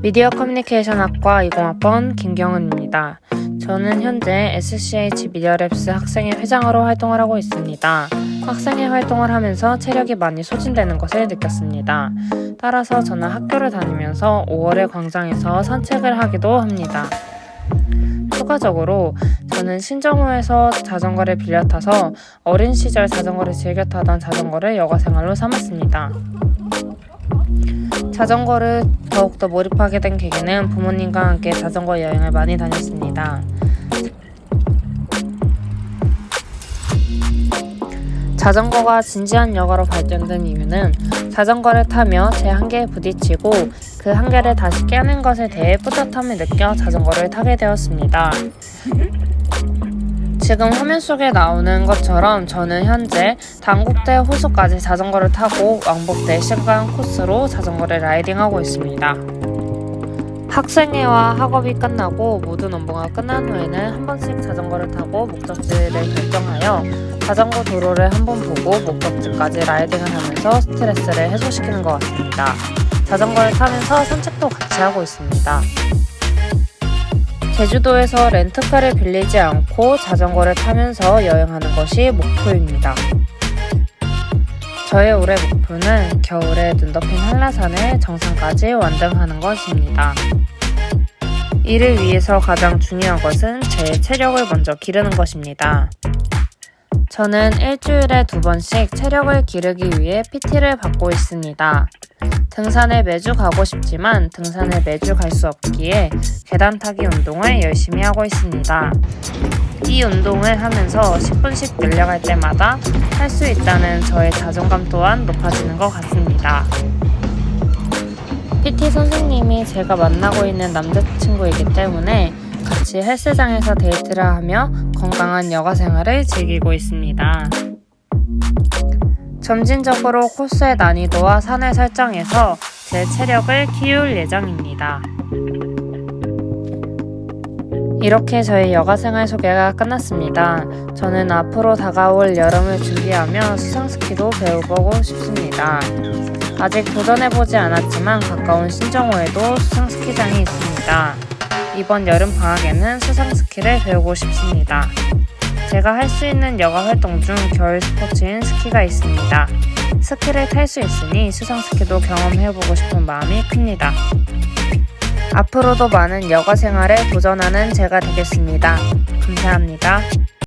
미디어 커뮤니케이션 학과 20학번 김경은입니다. 저는 현재 SCH 미디어랩스 학생회 회장으로 활동을 하고 있습니다. 학생회 활동을 하면서 체력이 많이 소진되는 것을 느꼈습니다. 따라서 저는 학교를 다니면서 5월의 광장에서 산책을 하기도 합니다. 추가적으로 저는 신정호에서 자전거를 빌려 타서 어린 시절 자전거를 즐겨 타던 자전거를 여가 생활로 삼았습니다. 자전거를 더욱더 몰입하게 된 계기는 부모님과 함께 자전거 여행을 많이 다녔습니다. 자전거가 진지한 여가로 발전된 이유는 자전거를 타며 제 한계에 부딪히고 그 한계를 다시 깨는 것에 대해 뿌듯함을 느껴 자전거를 타게 되었습니다. 지금 화면 속에 나오는 것처럼 저는 현재 당국대 호수까지 자전거를 타고 왕복대 시간 코스로 자전거를 라이딩하고 있습니다. 학생회와 학업이 끝나고 모든 업무가 끝난 후에는 한 번씩 자전거를 타고 목적지를 결정하여 자전거 도로를 한 번 보고 목적지까지 라이딩을 하면서 스트레스를 해소시키는 것 같습니다. 자전거를 타면서 산책도 같이 하고 있습니다. 제주도에서 렌트카를 빌리지 않고 자전거를 타면서 여행하는 것이 목표입니다. 저의 올해 목표는 겨울에 눈 덮인 한라산을 정상까지 완등하는 것입니다. 이를 위해서 가장 중요한 것은 제 체력을 먼저 기르는 것입니다. 저는 일주일에 두 번씩 체력을 기르기 위해 PT를 받고 있습니다. 등산에 매주 가고 싶지만 등산에 매주 갈 수 없기에 계단 타기 운동을 열심히 하고 있습니다. 이 운동을 하면서 10분씩 늘려갈 때마다 할 수 있다는 저의 자존감 또한 높아지는 것 같습니다. PT 선생님이 제가 만나고 있는 남자친구이기 때문에 같이 헬스장에서 데이트를 하며 건강한 여가 생활을 즐기고 있습니다. 점진적으로 코스의 난이도와 산을 설정해서 제 체력을 키울 예정입니다. 이렇게 저희 여가 생활 소개가 끝났습니다. 저는 앞으로 다가올 여름을 준비하며 수상스키도 배워보고 싶습니다. 아직 도전해보지 않았지만 가까운 신정호에도 수상스키장이 있습니다. 이번 여름 방학에는 수상 스키를 배우고 싶습니다. 제가 할 수 있는 여가 활동 중 겨울 스포츠인 스키가 있습니다. 스키를 탈 수 있으니 수상 스키도 경험해보고 싶은 마음이 큽니다. 앞으로도 많은 여가 생활에 도전하는 제가 되겠습니다. 감사합니다.